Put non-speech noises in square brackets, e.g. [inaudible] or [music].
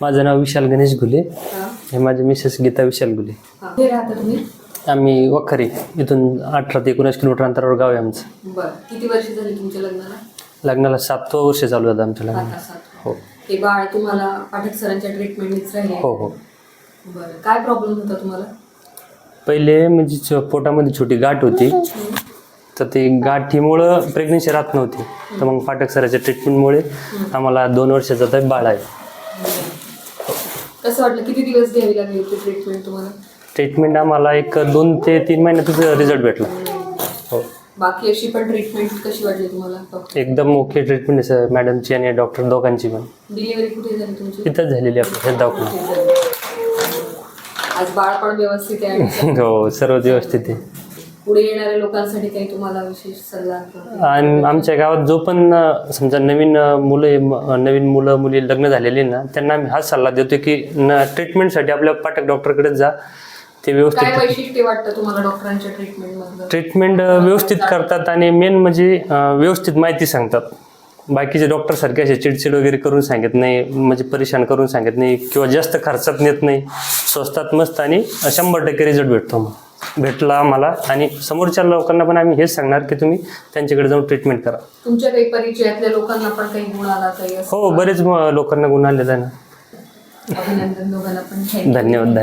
माझं नाव विशाल गणेश घुले. हा. माझे मिसेस गीता विशाल घुले. आम्ही वखारी इथून अठरा ते एकोणीस किलोमीटर अंतरावर गाव आहे आमचं. बर. किती वर्ष झाली तुमच्या लग्नाला? लग्नाला सातवं वर्ष चालू आहे आमच्या लग्नाला सात. हो. हे बाळ तुम्हाला पाठक सरांच्या ट्रीटमेंटनीच राहिले हो हो. बरं. काय प्रॉब्लेम होता तुम्हाला? पहिले म्हणजे पोटामध्ये छोटी गाठ होती. तर ती गाठीमुळं प्रेग्नेन्सी राहत नव्हती. तर मग फाटक सराच्या ट्रीटमेंटमुळे आम्हाला दोन वर्षाचा तर बाळ आहे. कसं वाटलं? किती दिवस घ्यावी लागली होती ट्रीटमेंट तुम्हाला? ट्रीटमेंट आम्हाला एक दोन ते तीन महिन्यातच रिझल्ट भेटला. हो. बाकी अशी पण ट्रीटमेंट कशी वाटली तुम्हाला एकदम ओके ट्रीटमेंट आहे सर मॅडमची आणि डॉक्टर दोघांची पण. डिलिव्हरी कुठे झाली तुमची? इथंच झालेली आपल्या झाली? आज बाळ पण व्यवस्थित आहे. [laughs] हो सर्व व्यवस्थित आहे. पुढे येणाऱ्या लोकांसाठी काही तुम्हाला विशेष सल्ला आणि आमच्या गावात जो पण समजा नवीन मुलं नवीन मुलं मुली लग्न झालेली ना त्यांना आम्ही हाच सल्ला देतो की ट्रीटमेंटसाठी आपल्या पाठक डॉक्टरकडे जा. ते व्यवस्थित वैशिष्ट्य वाटतं तुम्हाला डॉक्टरांच्या ट्रीटमेंट ट्रीटमेंट व्यवस्थित करतात आणि मेन म्हणजे व्यवस्थित माहिती सांगतात. बाकीचे डॉक्टर सारखे असे चिडचिड वगैरे करून सांगत नाही म्हणजे परेशान करून सांगत नाही किंवा जास्त खर्चात नेत नाही. स्वस्तात मस्त आणि शंभर टक्के रिझल्ट भेटतो मग भेटला आम्हाला. आणि समोरच्या लोकांना पण आम्ही हेच सांगणार की तुम्ही त्यांच्याकडे जाऊन ट्रीटमेंट करा. तुमच्या काही परिचयातल्या लोकांना पण काही गुण आला काही असं हो बरेच म- लोकांना गुन्हा आलेला आहे ना. अभिनंदन दोघांना पण. धन्यवाद धन्यवाद.